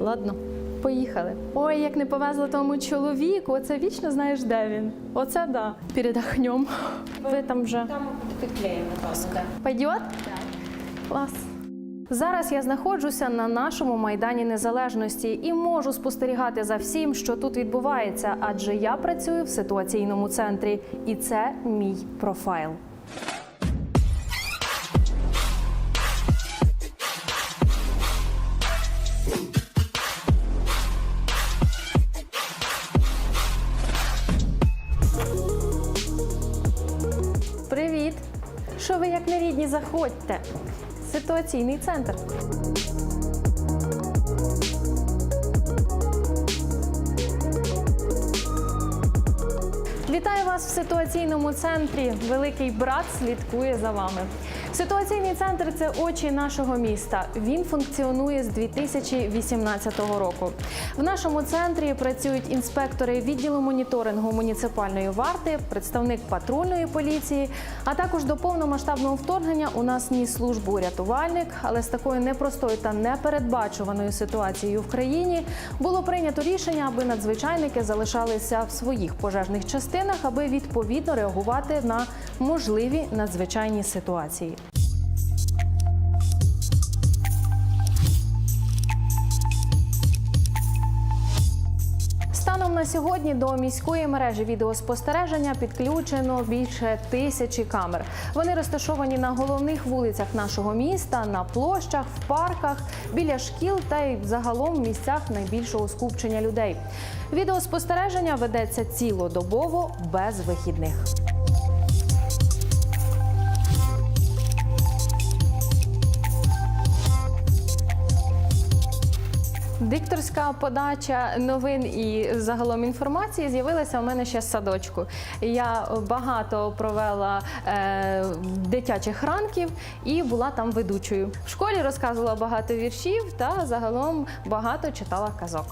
Ладно, поїхали. Ой, як не повезло тому чоловіку, оце вічно знаєш, де він. Оце да. Передохнем. Ви там вже. Там підклеїмо вас. Да. Пойдет? Клас. Зараз я знаходжуся на нашому майдані незалежності і можу спостерігати за всім, що тут відбувається, адже я працюю в ситуаційному центрі, і це мій профайл. Ви заходьте? Ситуаційний центр. Вітаю вас в ситуаційному центрі. Великий брат слідкує за вами. Ситуаційний центр це очі нашого міста. Він функціонує з 2018 року. В нашому центрі працюють інспектори відділу моніторингу муніципальної варти, представник патрульної поліції. А також до повномасштабного вторгнення у нас ніс службу рятувальник, але з такою непростою та непередбачуваною ситуацією в країні було прийнято рішення, аби надзвичайники залишалися в своїх пожежних частинах, аби відповідно реагувати на можливі надзвичайні ситуації. Станом на сьогодні до міської мережі відеоспостереження підключено більше тисячі камер. Вони розташовані на головних вулицях нашого міста, на площах, в парках, біля шкіл та й загалом в місцях найбільшого скупчення людей. Відеоспостереження ведеться цілодобово без вихідних. Дикторська подача новин і загалом інформації з'явилася у мене ще з садочку. Я багато провела е, дитячих ранків і була там ведучою. В школі розказувала багато віршів та загалом багато читала казок.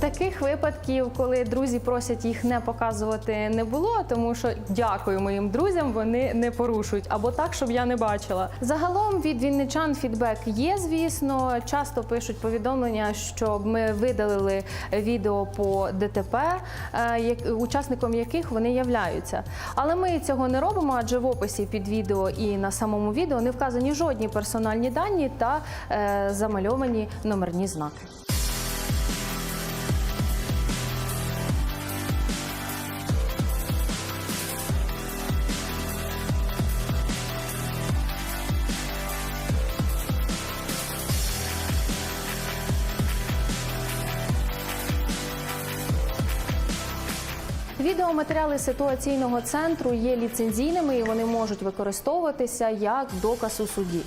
Таких випадків, коли друзі просять їх не показувати, не було, тому що дякую моїм друзям, вони не порушують або так, щоб я не бачила. Загалом від вінничан фідбек є, звісно. Часто пишуть повідомлення, щоб ми видалили відео по ДТП, е, учасником яких вони являються. Але ми цього не робимо, адже в описі під відео і на самому відео не вказані жодні персональні дані та е, замальовані номерні знаки. Відеоматеріали ситуаційного центру є ліцензійними і вони можуть використовуватися як доказ у суді.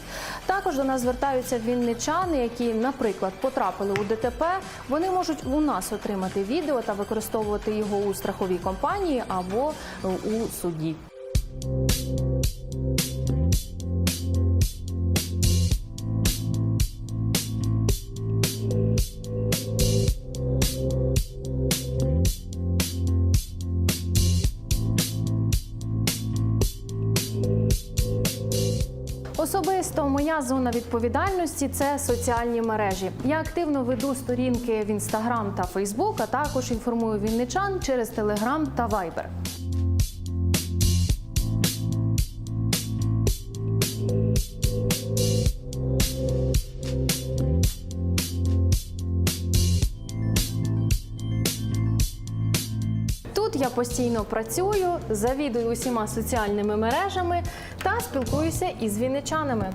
Також до нас звертаються вінничани, які, наприклад, потрапили у ДТП. Вони можуть у нас отримати відео та використовувати його у страховій компанії або у суді. Особисто моя зона відповідальності це соціальні мережі. Я активно веду сторінки в інстаграм та Фейсбук, а також інформую вінничан через Телеграм та Вайбер. Я постійно працюю, завідую усіма соціальними мережами та спілкуюся із вінничанами.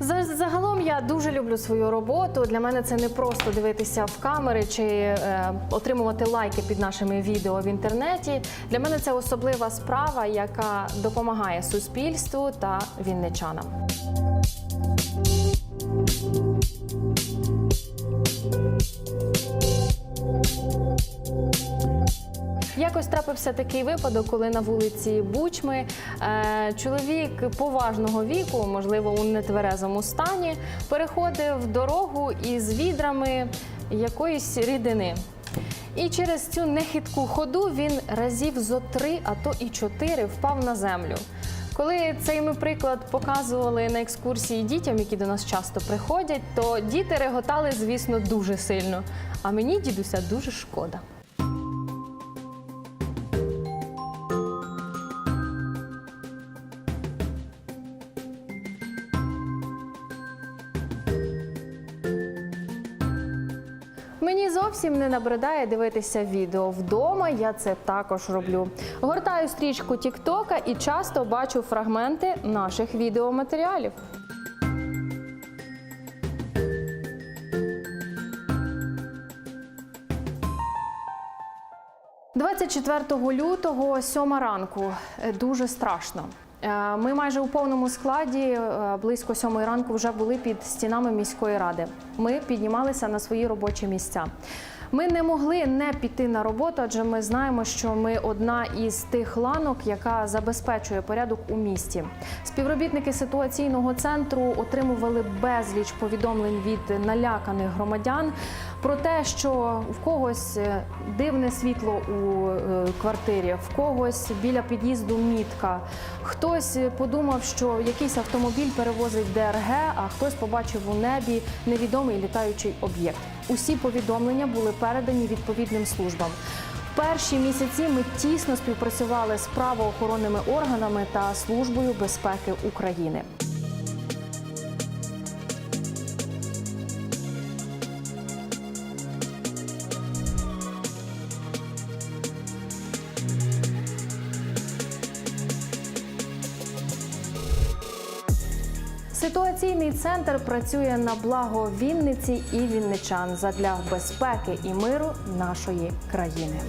За- Загалом я дуже люблю свою роботу. Для мене це не просто дивитися в камери чи е, отримувати лайки під нашими відео в інтернеті. Для мене це особлива справа, яка допомагає суспільству та вінничанам. Якось трапився такий випадок, коли на вулиці Бучми е, чоловік поважного віку, можливо, у нетверезому стані, переходив дорогу із відрами якоїсь рідини. І через цю нехитку ходу він разів зо три, а то і чотири впав на землю. Коли цей ми приклад показували на екскурсії дітям, які до нас часто приходять, то діти реготали, звісно, дуже сильно. А мені дідуся дуже шкода. Мені зовсім не набридає дивитися відео. Вдома я це також роблю. Гортаю стрічку Тіктока і часто бачу фрагменти наших відеоматеріалів. – 24 лютого, 7 ранку. Дуже страшно. Е, Ми майже у повному складі е, близько сьомої ранку вже були під стінами міської ради. Ми піднімалися на свої робочі місця. Ми не могли не піти на роботу, адже ми знаємо, що ми одна із тих ланок, яка забезпечує порядок у місті. Співробітники ситуаційного центру отримували безліч повідомлень від наляканих громадян про те, що в когось е, дивне світло у е, квартирі, в когось біля під'їзду мітка. Хтось е, подумав, що якийсь автомобіль перевозить ДРГ, а хтось побачив у небі невідомий літаючий об'єкт. Усі повідомлення були передані відповідним службам. Перші місяці ми тісно співпрацювали з правоохоронними органами та службою безпеки України. Ситуаційний центр працює на благо Вінниці і вінничан задля безпеки і миру нашої країни.